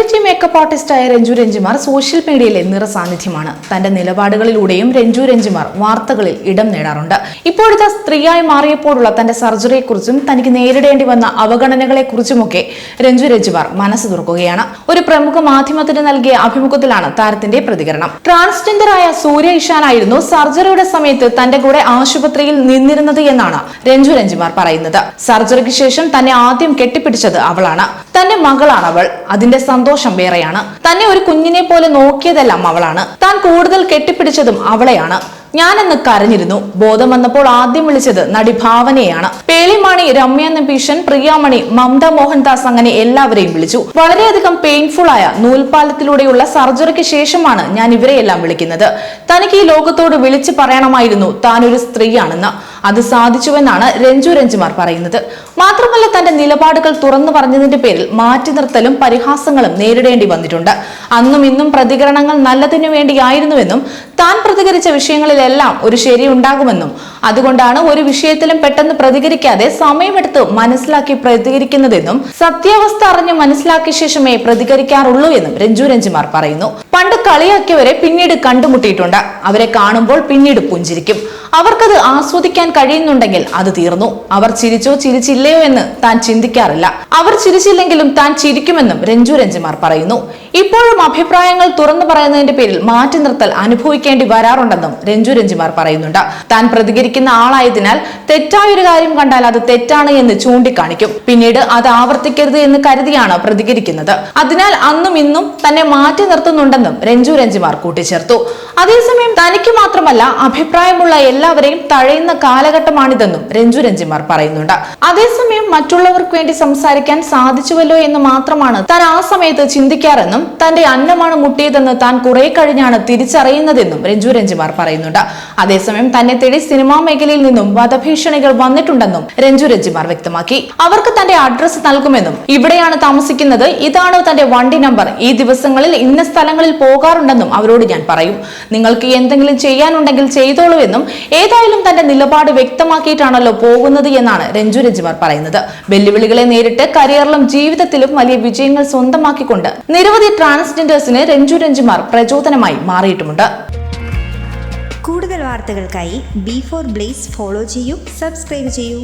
ರುಚಿ മേക്കപ്പ് ആർട്ടിസ്റ്റായ രഞ്ജു രഞ്ജിമാർ സോഷ്യൽ മീഡിയയിലെ നിറസാന്നിധ്യമാണ്. തന്റെ നിലപാടുകളിലൂടെയും രഞ്ജു രഞ്ജിമാർ വാർത്തകളിൽ ഇടം നേടാറുണ്ട്. ഇപ്പോഴത്തെ സ്ത്രീയായി മാറിയപ്പോഴുള്ള തന്റെ സർജറിയെക്കുറിച്ചും തനിക്ക് നേരിടേണ്ടി വന്ന അവഗണനകളെക്കുറിച്ചുമൊക്കെ രഞ്ജു രഞ്ജിമാർ മനസ്സ് തുറക്കുകയാണ്. ഒരു പ്രമുഖ മാധ്യമത്തിന് നൽകിയ അഭിമുഖത്തിലാണ് താരത്തിന്റെ പ്രതികരണം. ട്രാൻസ്ജെൻഡറായ സൂര്യ ഇഷാനായിരുന്നു സർജറിയുടെ സമയത്ത് തന്റെ കൂടെ ആശുപത്രിയിൽ നിന്നിരുന്നത് എന്നാണ് രഞ്ജു രഞ്ജിമാർ പറയുന്നത്. സർജറിക്ക് ശേഷം തന്നെ ആദ്യം കെട്ടിപ്പിടിച്ചത് അവളാണ്. തന്റെ മകളാണ് അവൾ. അതിന്റെ സന്തോഷം വേറെയാണ് തന്നെ ഒരു കുഞ്ഞിനെ പോലെ നോക്കിയതെല്ലാം അവളാണ്. താൻ കൂടുതൽ കെട്ടിപ്പിടിച്ചതും അവളെയാണ്. ഞാനെന്ന് കരഞ്ഞിരുന്നു. ബോധം വന്നപ്പോൾ ആദ്യം വിളിച്ചത് നടി ഭാവനയാണ് പേളിമാണി രമ്യ നമ്പീഷൻ പ്രിയാമണി മമത മോഹൻദാസ് അങ്ങനെ എല്ലാവരെയും വിളിച്ചു. വളരെയധികം പെയിൻഫുൾ ആയ നൂൽപാലത്തിലൂടെയുള്ള സർജറിക്ക് ശേഷമാണ് ഞാൻ ഇവരെയെല്ലാം വിളിക്കുന്നത്. തനിക്ക് ഈ ലോകത്തോട് വിളിച്ചു പറയണമായിരുന്നു താൻ ഒരു സ്ത്രീയാണെന്ന്. അത് സാധിച്ചുവെന്നാണ് രഞ്ജു രഞ്ജുമാർ പറയുന്നത്. മാത്രമല്ല തന്റെ നിലപാടുകൾ തുറന്നു പറഞ്ഞതിന്റെ പേരിൽ മാറ്റി നിർത്തലും പരിഹാസങ്ങളും നേരിടേണ്ടി വന്നിട്ടുണ്ട്. അന്നും ഇന്നും പ്രതികരണങ്ങൾ നല്ലതിനു വേണ്ടിയായിരുന്നുവെന്നും താൻ പ്രതികരിച്ച വിഷയങ്ങളിലെല്ലാം ഒരു ശരി ഉണ്ടാകുമെന്നും അതുകൊണ്ടാണ് ഒരു വിഷയത്തിലും പെട്ടെന്ന് പ്രതികരിക്കാതെ സമയമെടുത്ത് മനസ്സിലാക്കി പ്രതികരിക്കുന്നതെന്നും സത്യാവസ്ഥ അറിഞ്ഞ് മനസ്സിലാക്കിയ ശേഷമേ പ്രതികരിക്കാറുള്ളൂ എന്നും രഞ്ജു രഞ്ജിമാർ പറയുന്നു. പണ്ട് കളിയാക്കിയവരെ പിന്നീട് കണ്ടുമുട്ടിയിട്ടുണ്ട്. അവരെ കാണുമ്പോൾ പിന്നീട് പുഞ്ചിരിക്കും. അവർക്കത് ആസ്വദിക്കാൻ കഴിയുന്നുണ്ടെങ്കിൽ അത് തീർന്നു. അവർ ചിരിച്ചോ ചിരിച്ചില്ലയോ എന്ന് താൻ ചിന്തിക്കാറില്ല. അവർ ചിരിച്ചില്ലെങ്കിലും താൻ ചിരിക്കുമെന്നും രഞ്ജു രഞ്ജിമാർ പറയുന്നു. ഇപ്പോഴും അഭിപ്രായങ്ങൾ തുറന്നു പറയുന്നതിന്റെ പേരിൽ മാറ്റി നിർത്തൽ അനുഭവിക്കേണ്ടി വരാറുണ്ടെന്നും രഞ്ജു രഞ്ജിമാർ പറയുന്നുണ്ട്. താൻ പ്രതികരിക്കുന്ന ആളായതിനാൽ തെറ്റായൊരു കാര്യം കണ്ടാൽ അത് തെറ്റാണ് എന്ന് ചൂണ്ടിക്കാണിക്കും. പിന്നീട് അത് ആവർത്തിക്കരുത് എന്ന് കരുതിയാണ് പ്രതികരിക്കുന്നത്. അതിനാൽ അന്നും ഇന്നും തന്നെ മാറ്റി നിർത്തുന്നുണ്ടെന്നും രഞ്ജു രഞ്ജിമാർ കൂട്ടിച്ചേർത്തു. അതേസമയം തനിക്ക് മാത്രമല്ല അഭിപ്രായമുള്ള എല്ലാവരെയും തഴയുന്ന കാലഘട്ടമാണിതെന്നും രഞ്ജു രഞ്ജിമാർ പറയുന്നുണ്ട്. അതേസമയം മറ്റുള്ളവർക്ക് വേണ്ടി സംസാരിക്കാൻ സാധിച്ചുവല്ലോ എന്ന് മാത്രമാണ് താൻ ആ സമയത്ത് ചിന്തിക്കാറെന്നും തന്റെ അന്നമാണ് മുട്ടിയതെന്ന് താൻ കുറെ കഴിഞ്ഞാണ് തിരിച്ചറിയുന്നതെന്നും രഞ്ജു രഞ്ജിമാർ പറയുന്നുണ്ട്. അതേസമയം തന്നെ തേടി സിനിമാ മേഖലയിൽ നിന്നും വധഭീഷണികൾ വന്നിട്ടുണ്ടെന്നും രഞ്ജു രഞ്ജിമാർ വ്യക്തമാക്കി. അവർക്ക് തന്റെ അഡ്രസ് നൽകുമെന്നും ഇവിടെയാണ് താമസിക്കുന്നത്. ഇതാണ് തന്റെ വണ്ടി നമ്പർ? ഈ ദിവസങ്ങളിൽ ഇന്ന സ്ഥലങ്ങളിൽ പോകാറുണ്ടെന്നും അവരോട് ഞാൻ പറയും. നിങ്ങൾക്ക് എന്തെങ്കിലും ചെയ്യാനുണ്ടെങ്കിൽ ചെയ്തോളൂ എന്നും ഏതായാലും തന്റെ നിലപാട് വ്യക്തമാക്കിയിട്ടാണല്ലോ പോകുന്നത് എന്നാണ് രഞ്ജു രഞ്ജിമാർ പറയുന്നത്. വെല്ലുവിളികളെ നേരിട്ട് കരിയറിലും ജീവിതത്തിലും വലിയ വിജയങ്ങൾ സ്വന്തമാക്കിക്കൊണ്ട് നിരവധി ട്രാൻസ്ജെൻഡേഴ്സിന് രഞ്ജു രഞ്ജിമാർ പ്രചോദനമായി മാറിയിട്ടുമുണ്ട്. കൂടുതൽ വാർത്തകൾക്കായി ബി ഫോർ ബ്ലേസ് ഫോളോ ചെയ്യൂ സബ്സ്ക്രൈബ് ചെയ്യൂ.